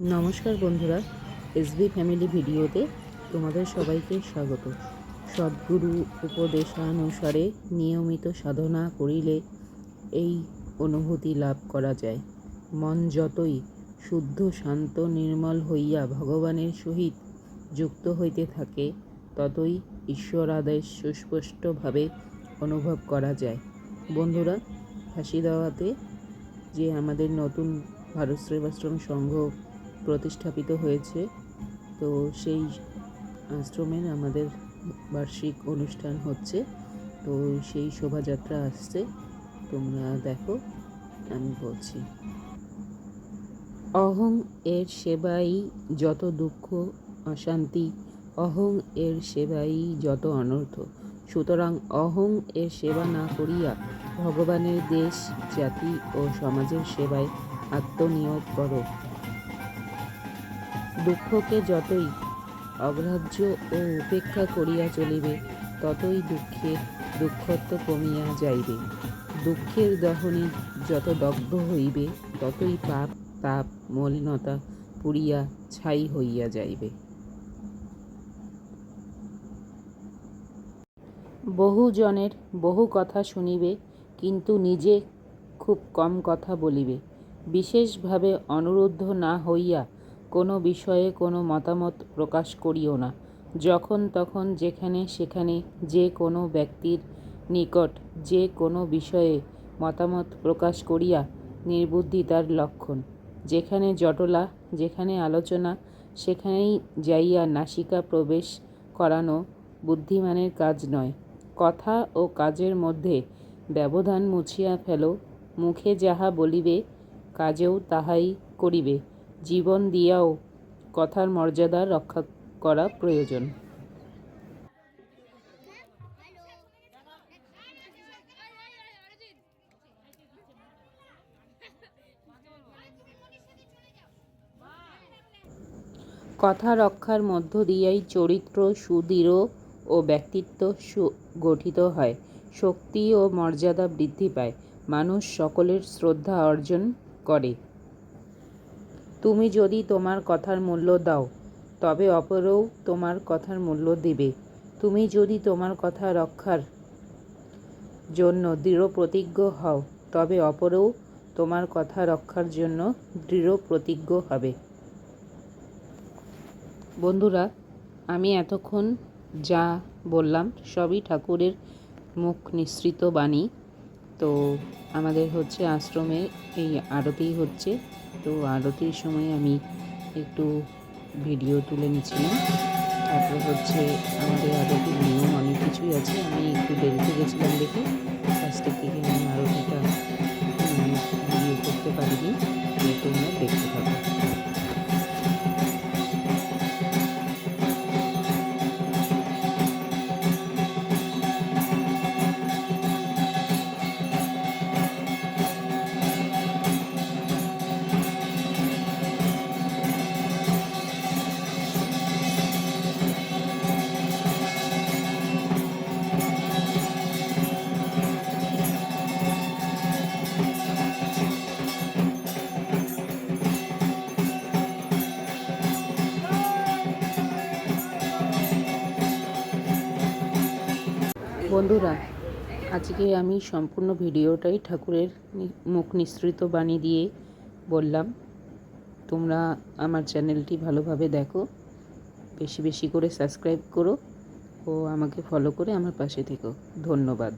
নমস্কার বন্ধুরা, SB family ভিডিওতে তোমাদের সবাইকে স্বাগত। সদ্গুরু উপদেশানুসারে নিয়মিত সাধনা করিলে এই অনুভূতি লাভ করা যায়। মন যতই শুদ্ধ, শান্ত, নির্মল হইয়া ভগবানের সহিত যুক্ত হইতে থাকে, ততই ঈশ্বর আদেশ সুস্পষ্টভাবে অনুভব করা যায়। বন্ধুরা, ফাঁসি দেওয়াতে যে আমাদের নতুন ভারত সেবাশ্রম সংঘ প্রতিষ্ঠাপিত হয়েছে। তো সেই আশ্রমের আমাদের বার্ষিক অনুষ্ঠান হচ্ছে। তো সেই শোভাযাত্রা আসছে। তোমরা দেখো, আমি বলছি। অহং এর সেবাই যত দুঃখ, অশান্তি, অহং এর সেবাই যত অনর্থ। সুতরাং অহং এর সেবা না করিয়া ভগবানের দেশ, জাতি ও সমাজের সেবায় আত্মনিয়োগ করো। দুঃখকে যতই অগ্রাহ্য ও উপেক্ষা করিয়া চলিবে, ততই দুঃখের দুঃখত্ব কমিয়া যাইবে। দুঃখের দহনে যত দগ্ধ হইবে, ততই পাপ, তাপ, মলিনতা পুড়িয়া ছাই হইয়া যাইবে। বহু জনের বহু কথা শুনিবে, কিন্তু নিজে খুব কম কথা বলিবে। বিশেষভাবে অনুরুদ্ধ না হইয়া কোনো বিষয়ে কোনো মতামত প্রকাশ করিও না। যখন তখন যেখানে সেখানে যে কোনো ব্যক্তির নিকট যে কোনো বিষয়ে মতামত প্রকাশ করিয়া নির্বুদ্ধিতার লক্ষণ। যেখানে জটলা, যেখানে আলোচনা, সেখানেই যাইয়া নাসিকা প্রবেশ করানো বুদ্ধিমানের কাজ নয়। কথা ও কাজের মধ্যে ব্যবধান মুছিয়া ফেলো, মুখে যাহা বলিবে, কাজেও তাহাই করিবে। জীবন দিয়াও কথার মর্যাদা রক্ষা করা প্রয়োজন। কথা রক্ষার মধ্য দিয়াই চরিত্র সুদৃঢ় ও ব্যক্তিত্ব সুগঠিত হয়। শক্তি ও মর্যাদা বৃদ্ধি পায়। মানুষ সকলের শ্রদ্ধা অর্জন করে। তুমি যদি তোমার কথার মূল্য দাও, তবে অপরেও তোমার কথার মূল্য দেবে। তুমি যদি তোমার কথা রক্ষার জন্য দৃঢ় প্রতিজ্ঞ হও, তবে অপরেও তোমার কথা রক্ষার জন্য দৃঢ় প্রতিজ্ঞ হবে। বন্ধুরা, আমি এতক্ষণ যা বললাম সবই ঠাকুরের মুখ নিঃসৃত বাণী। তো আমাদের হচ্ছে আশ্রমে এই আরতি হচ্ছে। তো আরতির সময় আমি একটু ভিডিও তুলে নিয়েছিলাম তারপর হচ্ছে আমাদের আরতি নিয়ম অনেক কিছুই আছে। আমি একটু দেরিতে গেছিলাম দেখে ফার্স্টের থেকে আমি আরতিটা ভিডিও করতে পারিনি। তোমরা দেখতে থাকো। বন্ধুরা, আজকে আমি সম্পূর্ণ ভিডিওটাই ঠাকুরের মুখ নিঃসৃত বাণী দিয়ে বললাম। তোমরা আমার চ্যানেলটি ভালোভাবে দেখো, বেশি বেশি করে সাবস্ক্রাইব করো ও আমাকে ফলো করে আমার পাশে থেকো। ধন্যবাদ।